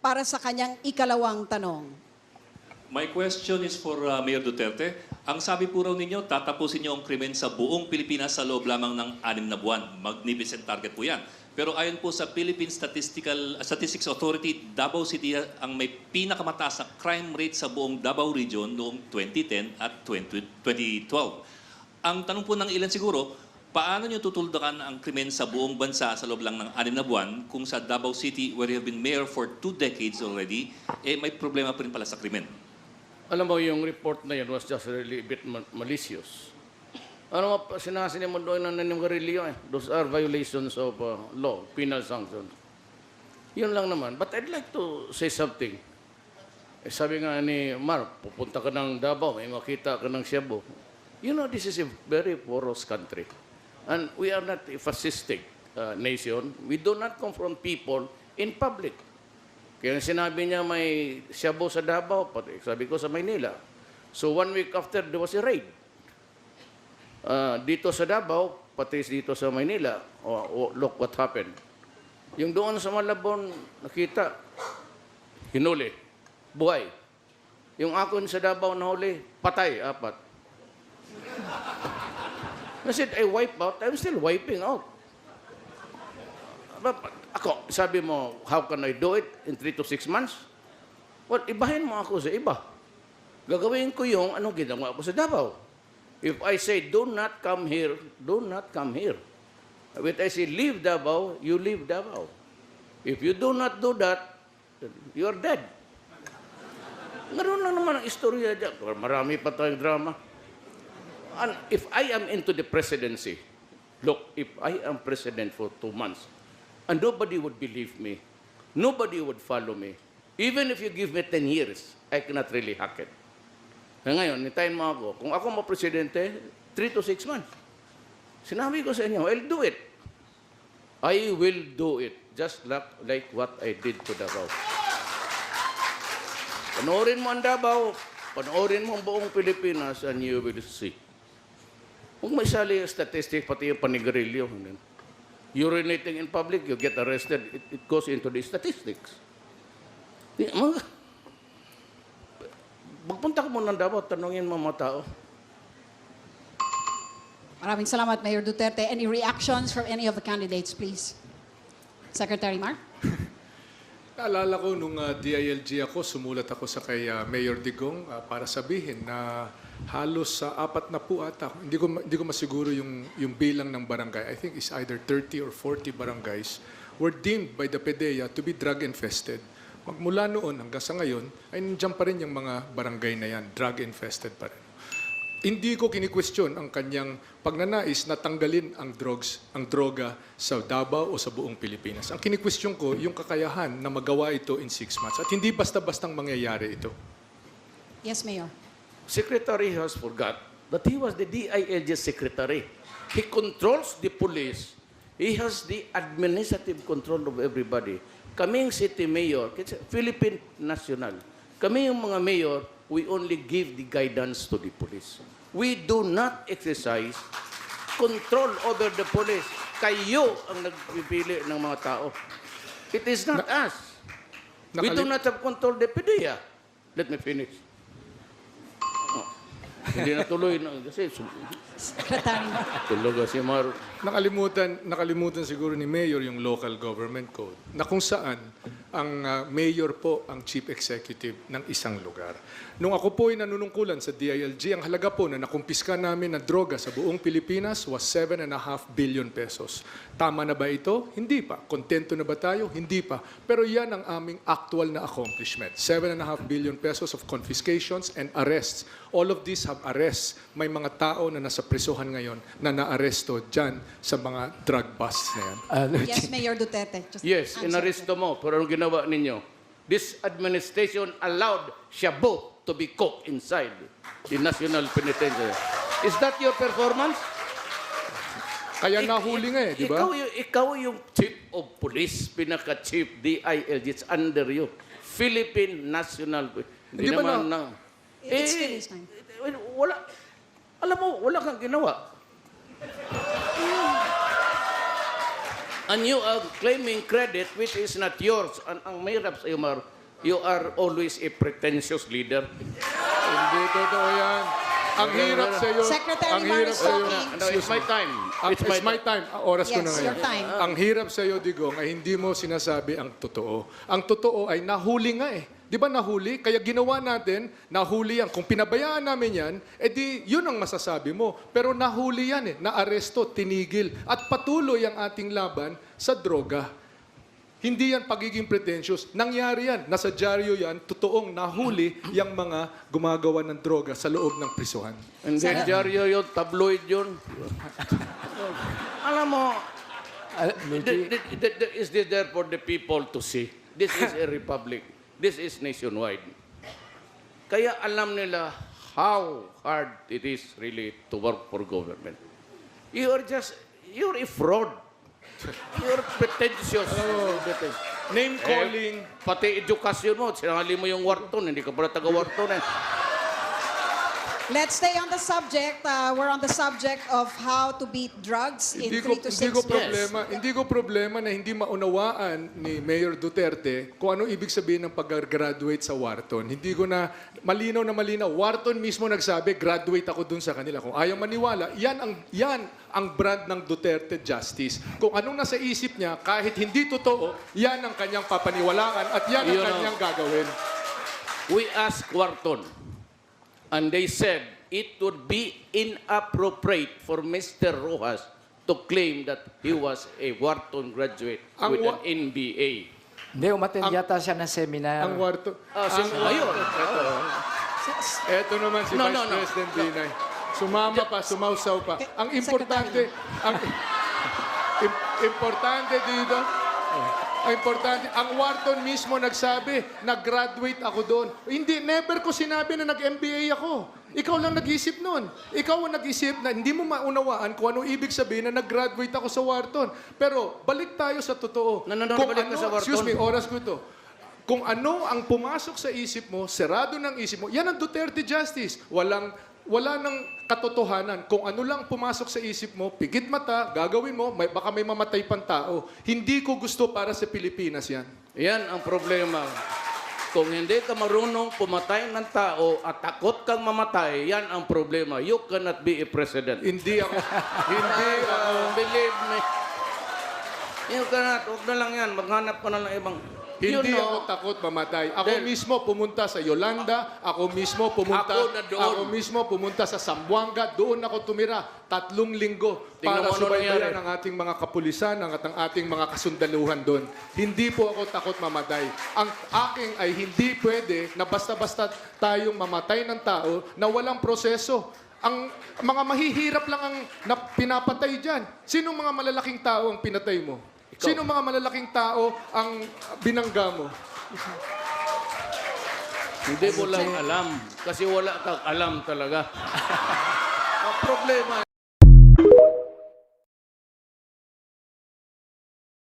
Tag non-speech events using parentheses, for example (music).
para sa kanyang ikalawang tanong. My question is for uh, Mayor Duterte. Ang sabi po raw ninyo, tatapusin niyo ang krimen sa buong Pilipinas sa loob lamang ng anim na buwan. Magnificent target po yan. Pero ayon po sa Philippine Statistical Statistics Authority, Davao City ang may pinakamataas na crime rate sa buong Davao Region noong 2010 at 20, 2012. Ang tanong po ng ilan siguro, paano niyo tutuldukan ang krimen sa buong bansa sa loob lang ng anim na buwan kung sa Davao City, where you have been mayor for two decades already, eh may problema pa rin pala sa krimen? Alam mo, yung report na yun was just really a bit ma- malicious. Ano nga, sinasinin mo doon ng nanimgarilyo eh. Those are violations of uh, law, penal sanctions. Yun lang naman. But I'd like to say something. Eh, sabi nga ni Mark, pupunta ka ng Davao, may makita ka ng Cebu. You know, this is a very porous country. And we are not a fascistic uh, nation. We do not confront people in public. Kaya sinabi niya may Cebu sa Davao, pati sabi ko sa Maynila. So one week after, there was a raid. Ah, dito sa Davao, pati dito sa Maynila. Oh, oh, look what happened. Yung doon sa Malabon, nakita, hinuli, buhay. Yung akon sa Davao nahuli, patay, apat. I said, I wipe out, I'm still wiping out. Ako, sabi mo, how can I do it in 3 to 6 months? Well, ibahin mo ako sa iba. Gagawin ko yung anong ginawa ko sa Davao. If I say, do not come here, do not come here. If I say, leave Davao, you leave Davao. If you do not do that, you are dead. Ngayon lang naman ang istorya dyan. Marami pa tayong drama. And if I am into the presidency, look, if I am president for two months, and nobody would believe me, nobody would follow me, even if you give me 10 years, I cannot really hack it. Kaya ngayon, hintayin mo ako. Kung ako ma-presidente, 3 to 6 months. Sinabi ko sa inyo, I'll do it. I will do it. Just like, like what I did to Davao. Panoorin mo ang Davao, panoorin mo ang buong Pilipinas, and you will see. Kung may sali yung statistic, pati yung panigarilyo. Urinating in public, you get arrested. It, it goes into the statistics. Magpunta ka muna ng Davao, tanungin mo mga tao. Maraming salamat, Mayor Duterte. Any reactions from any of the candidates, please? Secretary Mark? (laughs) Naalala ko nung uh, DILG ako, sumulat ako sa kay uh, Mayor Digong uh, para sabihin na halos sa apat na po ata, hindi ko, hindi ko masiguro yung, yung bilang ng barangay. I think it's either 30 or 40 barangays were deemed by the PDEA to be drug infested. Magmula noon hanggang sa ngayon, ay nandiyan pa rin yung mga barangay na yan, drug infested pa rin. Hindi ko kini-question ang kanyang pagnanais na tanggalin ang drugs, ang droga sa Davao o sa buong Pilipinas. Ang kini-question ko, yung kakayahan na magawa ito in six months. At hindi basta-bastang mangyayari ito. Yes, Mayor. Secretary has forgot that he was the DILG secretary. He controls the police. He has the administrative control of everybody. Kaming city mayor, Philippine national, kami yung mga mayor, we only give the guidance to the police. We do not exercise control over the police. Kayo ang nagpipili ng mga tao. It is not us. We do not have control the PDEA. Let me finish. Hindi na tuloy na kasi Secretary tulog si Mar. Nakalimutan, nakalimutan siguro ni Mayor yung local government code na kung saan ang ah, mayor po ang chief executive ng isang lugar. Nung ako po ay nanunungkulan sa DILG, ang halaga po na nakumpiska namin na droga sa buong Pilipinas was 7.5 billion pesos. Tama na ba ito? Hindi pa. Kontento na ba tayo? Hindi pa. Pero yan ang aming actual na accomplishment. 7.5 billion pesos of confiscations and arrests. All of these have arrests. May mga tao na nasa prisuhan ngayon na naaresto dyan sa mga drug busts na yan. Yes, Mayor Duterte. Just Yes, answer. inaresto mo. Pero anong ginawa ninyo? This administration allowed shabu to be cooked inside the National Penitentiary. Is that your performance? Kaya nahuli nga eh, di ba? Ikaw, yung, ikaw yung chief of police, pinaka-chief DILG, it's under you. Philippine National Police. Hindi ba naman na- It's eh, finished time. wala, alam mo, wala kang ginawa. And you are claiming credit which is not yours. And ang mahirap sa iyo, Mar, you are always a pretentious leader. Hindi totoo yan. Ang hirap sa iyo. Secretary ang Mar hirap is sa iyo. No, it's my time. Ang, it's, my, time. Ah, oras ko Yes, na ngayon. your time. Ang hirap sa iyo, Digong, ay hindi mo sinasabi ang totoo. Ang totoo ay nahuli nga eh. Di ba nahuli? Kaya ginawa natin, nahuli yan. Kung pinabayaan namin yan, edi yun ang masasabi mo. Pero nahuli yan eh. Naaresto, tinigil. At patuloy ang ating laban sa droga. Hindi yan pagiging pretentious. Nangyari yan. Nasa dyaryo yan. Totoong nahuli (clears throat) yung mga gumagawa ng droga sa loob ng prisuhan. And then, dyaryo yun, tabloid yun. Alam mo, th- th- th- th- is this there for the people to see? This is a republic. This is nationwide. Kaya alam nila how hard it is really to work for government. You are just, you're a fraud. (laughs) You're pretentious. Name calling, Eh, pati edukasyon mo, sinali mo yung Wharton, hindi ka pala taga Wharton eh. Let's stay on the subject. Uh, we're on the subject of how to beat drugs in Hindi ko, 3 to 6 hindi ko minutes. problema, hindi ko problema na hindi maunawaan ni Mayor Duterte kung ano ibig sabihin ng pag-graduate sa Wharton. Hindi ko na malinaw na malinaw. Wharton mismo nagsabi, graduate ako dun sa kanila. Kung ayaw maniwala, yan ang yan ang brand ng Duterte Justice. Kung anong nasa isip niya, kahit hindi totoo, yan ang kanyang papaniwalaan at yan ang Yun ang- kanyang gagawin. We asked Wharton, and they said it would be inappropriate for Mr. Rojas to claim that he was a Wharton graduate Ang with wa- an MBA. Hindi, umattend yata siya ng seminar. Ang Wharton... Ah, sim- ayun. Eto naman si No, Vice no, no. President Binay. Sumama pa, sumausaw pa. Ang importante, ang im- importante dito, ang importante, ang Wharton mismo nagsabi, nag-graduate ako doon. Hindi, never ko sinabi na nag-MBA ako. Ikaw lang nag-isip noon. Ikaw ang nag-isip na hindi mo maunawaan kung ano ibig sabihin na nag-graduate ako sa Wharton. Pero balik tayo sa totoo. No, no, no, Kung ka sa Wharton. Excuse me, oras ko ito. Kung ano ang pumasok sa isip mo, serado ng isip mo, yan ang Duterte Justice. Walang, wala nang katotohanan. Kung ano lang pumasok sa isip mo, pigit mata, gagawin mo, may, baka may mamatay pang tao. Hindi ko gusto para sa Pilipinas yan. Yan ang problema. Kung hindi ka marunong pumatay ng tao at takot kang mamatay, yan ang problema. You cannot be a president. Hindi ako, (laughs) hindi ako, believe me. You cannot. Huwag na lang yan. Maghanap ka na lang ibang... You hindi know, ako takot mamatay. Ako Del- mismo pumunta sa Yolanda, ako mismo pumunta, Ako na doon. ako mismo pumunta sa Zamboanga, doon ako tumira tatlong linggo Tingnan para mo ano subaybayan nangyari. ang ating mga kapulisan ang at ang ating mga kasundaluhan doon. Hindi po ako takot mamatay. Ang aking ay hindi pwede na basta-basta tayong mamatay ng tao na walang proseso. Ang mga mahihirap lang ang na, pinapatay diyan. Sinong mga malalaking tao ang pinatay mo? Sino mga malalaking tao ang binangga mo? Hindi mo lang alam. Kasi wala kang alam talaga. ang problema,